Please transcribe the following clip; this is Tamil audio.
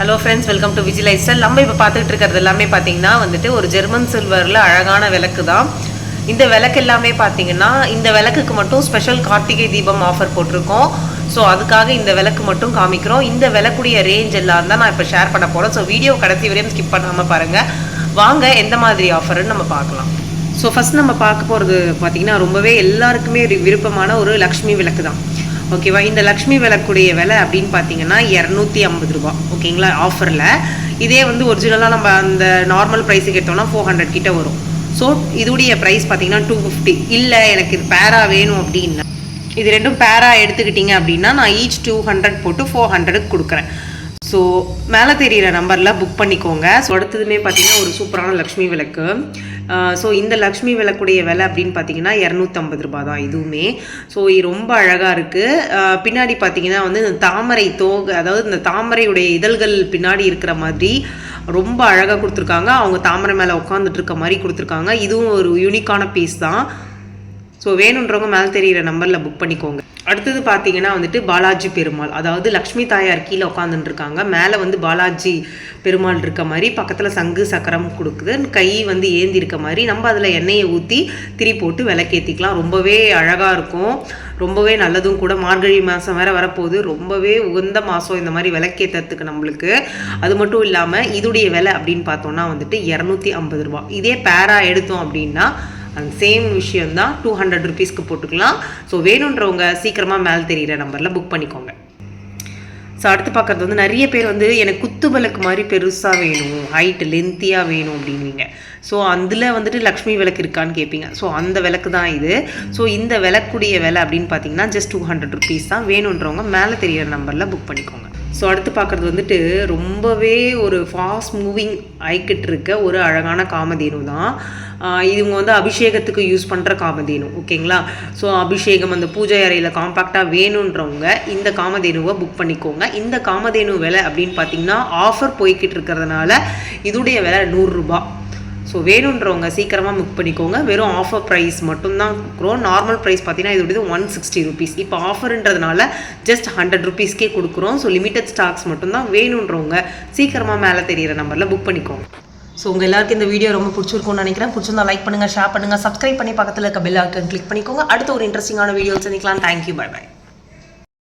Hello friends welcome to Vijay life style நம்ம இப்போ பார்த்துட்டு இருக்கிறது எல்லாமே பார்த்தீங்கன்னா வந்துட்டு ஒரு ஜெர்மன் சில்வரில் அழகான விளக்கு தான். இந்த விளக்கு எல்லாமே பார்த்தீங்கன்னா இந்த விளக்குக்கு மட்டும் ஸ்பெஷல் கார்த்திகை தீபம் ஆஃபர் போட்டிருக்கோம். ஸோ அதுக்காக இந்த விளக்கு மட்டும் காமிக்கிறோம். இந்த விளக்குடைய ரேஞ்ச் எல்லாம் தான் நான் இப்போ ஷேர் பண்ண போகிறேன் ஸோ வீடியோ கடைசி வரையும் ஸ்கிப் பண்ணாமல் பாருங்கள் வாங்க எந்த மாதிரி ஆஃபர்னு நம்ம பார்க்கலாம். ஸோ ஃபஸ்ட் நம்ம பார்க்க போகிறது பார்த்தீங்கன்னா ரொம்பவே எல்லாருக்குமே விருப்பமான ஒரு லக்ஷ்மி விளக்கு தான். ஓகேவா? இந்த லக்ஷ்மி விளக்குடைய விலை அப்படின்னு பார்த்தீங்கன்னா இரநூத்தி ஐம்பது ரூபா. ஓகேங்களா? ஆஃபரில் இதே வந்து ஒரிஜினலாக நம்ம அந்த நார்மல் ப்ரைஸுக்கு எடுத்தோம்னா ஃபோர் ஹண்ட்ரட் கிட்ட வரும். ஸோ இதுடைய ப்ரைஸ் பார்த்தீங்கன்னா டூ ஃபிஃப்டி இல்லை எனக்கு இது பேரா வேணும் அப்படின்னா இது ரெண்டும் பேரா எடுத்துக்கிட்டீங்க அப்படின்னா நான் ஈச் டூ ஹண்ட்ரட் போட்டு ஃபோர் ஹண்ட்ரடுக்கு கொடுக்குறேன். ஸோ மேலே தெரியிற நம்பரில் புக் பண்ணிக்கோங்க. ஸோ அடுத்ததுமே பார்த்தீங்கன்னா ஒரு சூப்பரான லக்ஷ்மி விளக்கு. ஸோ இந்த லக்ஷ்மி விளக்குடைய விலை அப்படின்னு பார்த்தீங்கன்னா இரநூத்தம்பது ரூபா தான் இதுவுமே. ஸோ இது ரொம்ப அழகாக இருக்குது பின்னாடி பார்த்தீங்கன்னா வந்து இந்த தாமரை தோகை அதாவது இந்த தாமரையுடைய இதழ்கள் பின்னாடி இருக்கிற மாதிரி ரொம்ப அழகாக கொடுத்துருக்காங்க. அவங்க தாமரை மேலே உட்காந்துட்டு இருக்க மாதிரி கொடுத்துருக்காங்க. இதுவும் ஒரு யூனிக்கான பீஸ் தான். ஸோ வேணுன்றவங்க மேலே தெரிகிற நம்பரில் புக் பண்ணிக்கோங்க. அடுத்தது பார்த்தீங்கன்னா வந்துட்டு பாலாஜி பெருமாள். அதாவது லக்ஷ்மி தாயார் கீழே உட்காந்துருக்காங்க மேலே வந்து பாலாஜி பெருமாள் இருக்க மாதிரி பக்கத்தில் சங்கு சக்கரம் கொடுக்குது. கை வந்து ஏந்தி இருக்க மாதிரி நம்ம அதில் எண்ணெயை ஊற்றி திரி போட்டு விளக்கேற்றிக்கலாம் ரொம்பவே அழகாக இருக்கும். ரொம்பவே நல்லதும் கூட. மார்கழி மாதம் வேற வரப்போகுது. ரொம்பவே உகந்த மாதம் இந்த மாதிரி விளக்கேற்றத்துக்கு நம்மளுக்கு. அது மட்டும் இல்லாமல் இதுடைய விலை அப்படின்னு பார்த்தோன்னா வந்துட்டு இரநூத்தி ஐம்பது ரூபா. இதே பேரா எடுத்தோம் அப்படின்னா அந்த சேம் விஷயம் தான் டூ ஹண்ட்ரட் ருபீஸ்க்கு போட்டுக்கலாம். ஸோ வேணுன்றவங்க சீக்கிரமாக மேலே தெரிகிற நம்பரில் புக் பண்ணிக்கோங்க. ஸோ அடுத்து பார்க்குறது வந்து நிறைய பேர் வந்து எனக்கு குத்து விளக்கு மாதிரி பெருசாக வேணும் ஹைட் லென்த்தியாக வேணும் அப்படின்வீங்க. ஸோ அதில் வந்துட்டு லக்ஷ்மி விளக்கு இருக்கான்னு கேட்பீங்க ஸோ அந்த விளக்கு தான் இது. ஸோ இந்த விளக்குடைய விலை அப்படின்னு பார்த்தீங்கன்னா ஜஸ்ட் டூ ஹண்ட்ரட் ருபீஸ் தான். வேணுன்றவங்க மேலே தெரியிற நம்பரில் புக் பண்ணிக்கோங்க. ஸோ அடுத்து பார்க்குறது வந்துட்டு ரொம்பவே ஒரு ஃபாஸ்ட் மூவிங் ஆயிக்கிட்டு இருக்க ஒரு அழகான காமதேனு தான். இவங்க வந்து அபிஷேகத்துக்கு யூஸ் பண்ணுற காமதேனு ஓகேங்களா? ஸோ அபிஷேகம் அந்த பூஜை அறையில் காம்பாக்டாக வேணுன்றவங்க இந்த காமதேனுவை புக் பண்ணிக்கோங்க. இந்த காமதேனு விலை அப்படின்னு பார்த்தீங்கன்னா ஆஃபர் போய்கிட்டு இருக்கிறதுனால இதுடைய விலை நூறுரூபா ஸோ வேணுன்றவங்க சீக்கிரமாக புக் பண்ணிக்கோங்க. வெறும் ஆஃபர் ப்ரைஸ் மட்டும்தான் கொடுக்குறோம். நார்மல் ப்ரைஸ் பார்த்தீங்கன்னா இதோடது ஒன் சிக்ஸ்டி ருபீஸ் இப்போ ஆஃபர்ன்றதுனால ஜஸ்ட் ஹண்ட்ரட் ருபீஸ்க்கே கொடுக்குறோம். ஸோ லிமிட்டட் ஸ்டாக்ஸ் மட்டும்தான் வேணுன்றவங்க சீக்கிரமாக மேலே தெரியிற நம்பரில் புக் பண்ணிக்கோங்க. ஸோ உங்கள் எல்லாருக்கும் இந்த வீடியோ ரொம்ப பிடிச்சிருக்கும்னு நினைக்கிறேன். பிடிச்சிருந்தா லைக் பண்ணுங்கள் ஷேர் பண்ணுங்கள் சப்ஸ்கிரைப் பண்ணி பக்கத்தில் இருக்க பெல் ஐக்கன் கிளிக் பண்ணிக்கோங்க. அடுத்த ஒரு இன்ட்ரெஸ்டிங்கான வீடியோ சந்திக்கலாம். Thank you bye by